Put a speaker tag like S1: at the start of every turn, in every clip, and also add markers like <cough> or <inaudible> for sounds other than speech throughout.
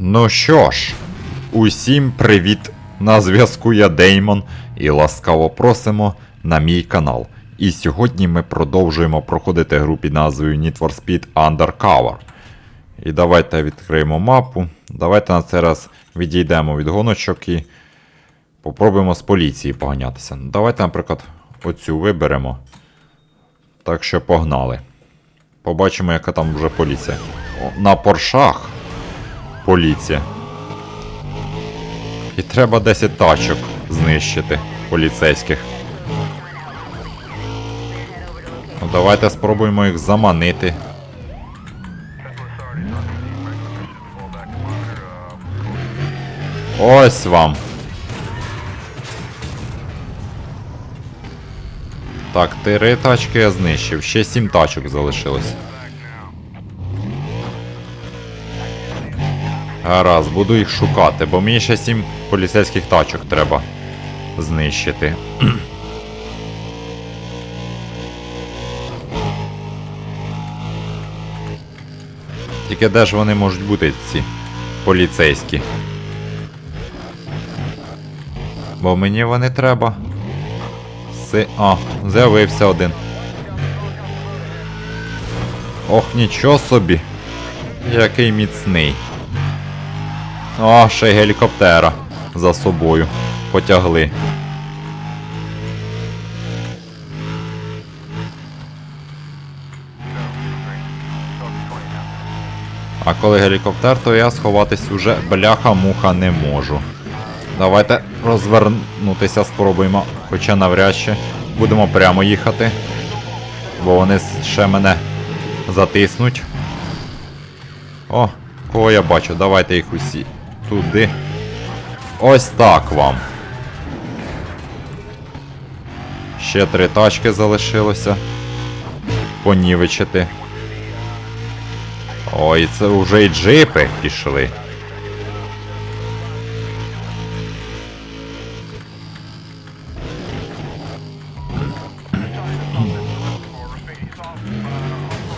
S1: Ну що ж, усім привіт! На зв'язку я Деймон і ласкаво просимо на мій канал. І сьогодні ми продовжуємо проходити гру під назвою Need for Speed Undercover. І давайте відкриємо мапу. Давайте на цей раз відійдемо від гоночок і попробуємо з поліції поганятися. Давайте, наприклад, оцю виберемо. Так що погнали. Побачимо, яка там вже поліція. О, на поршах поліція. І треба 10 тачок знищити поліцейських. Ну, давайте спробуємо їх заманити. Ось вам. Так, три тачки я знищив, ще сім тачок залишилось. Гаразд, буду їх шукати, бо мені ще сім поліцейських тачок треба знищити. <clears throat> Тільки де ж вони можуть бути, ці поліцейські? Бо мені вони треба. Си... А, з'явився один. Ох, нічого собі. Який міцний. О, ще й гелікоптера за собою потягли. А коли гелікоптер, то я сховатись уже бляха-муха не можу. Давайте розвернутися спробуємо, хоча навряд чи будемо прямо їхати. Бо вони ще мене затиснуть. О, кого я бачу, давайте їх усі туди. Ось так вам. Ще три тачки залишилося. Понівечити. Ой, це вже й джипи пішли.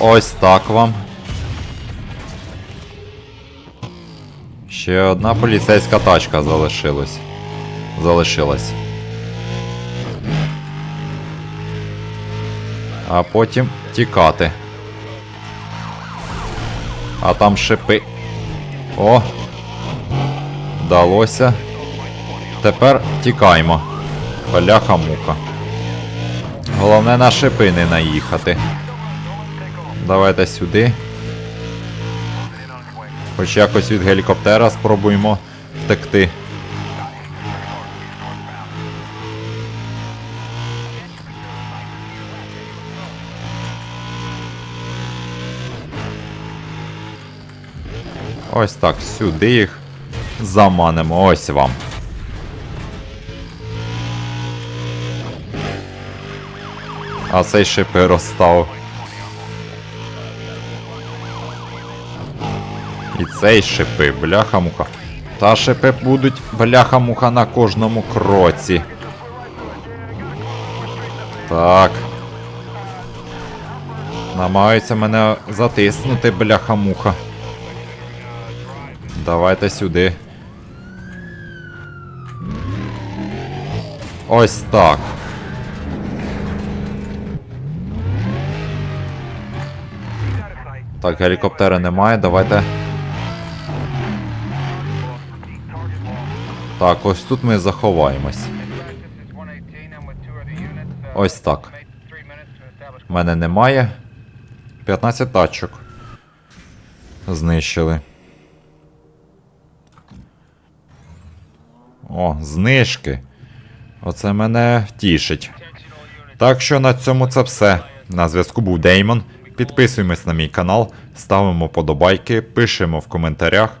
S1: Ось так вам. Ще одна поліцейська тачка залишилась. Залишилась. А потім тікати. А там шипи. О! Вдалося. Тепер тікаймо. Бляха-муха. Головне на шипи не наїхати. Давайте сюди. Хоч якось від гелікоптера спробуємо втекти. Ось так, сюди їх заманимо. Ось вам. А цей шипи розстав. І цей шипи, бляха-муха. Та шипи будуть бляха-муха на кожному кроці. Так. Намагаються мене затиснути, бляха-муха. Давайте сюди. Ось так. Так, гелікоптера немає, давайте. Так, ось тут ми заховаємось. Ось так. Мене немає. 15 тачок. Знищили. О, знижки. Оце мене тішить. Так що на цьому це все. На зв'язку був Деймон. Підписуємось на мій канал, ставимо подобайки, пишемо в коментарях.